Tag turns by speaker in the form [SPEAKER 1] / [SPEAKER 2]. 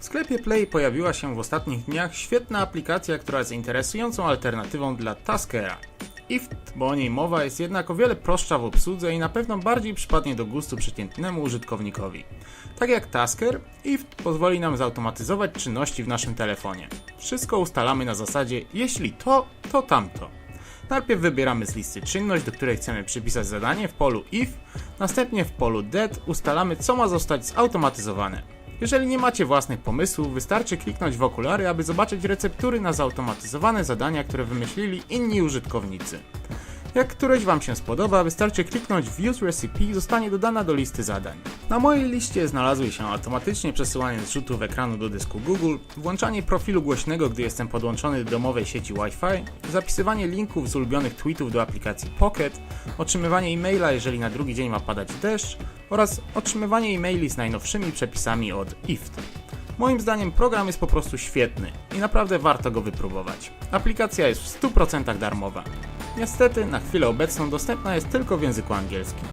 [SPEAKER 1] W sklepie Play pojawiła się w ostatnich dniach świetna aplikacja, która jest interesującą alternatywą dla Taskera. IFT, bo o niej mowa, jest jednak o wiele prostsza w obsłudze i na pewno bardziej przypadnie do gustu przeciętnemu użytkownikowi. Tak jak Tasker, IFT pozwoli nam zautomatyzować czynności w naszym telefonie. Wszystko ustalamy na zasadzie jeśli to, to tamto. Najpierw wybieramy z listy czynność, do której chcemy przypisać zadanie w polu if, następnie w polu dead ustalamy co ma zostać zautomatyzowane. Jeżeli nie macie własnych pomysłów, wystarczy kliknąć w okulary, aby zobaczyć receptury na zautomatyzowane zadania, które wymyślili inni użytkownicy. Jak któreś Wam się spodoba, wystarczy kliknąć Use Recipe i zostanie dodana do listy zadań. Na mojej liście znalazły się automatycznie przesyłanie zrzutów ekranu do dysku Google, włączanie profilu głośnego, gdy jestem podłączony do domowej sieci Wi-Fi, zapisywanie linków z ulubionych tweetów do aplikacji Pocket, otrzymywanie e-maila, jeżeli na drugi dzień ma padać deszcz oraz otrzymywanie e-maili z najnowszymi przepisami od IFT. Moim zdaniem program jest po prostu świetny i naprawdę warto go wypróbować. Aplikacja jest w 100% darmowa. Niestety, na chwilę obecną dostępna jest tylko w języku angielskim.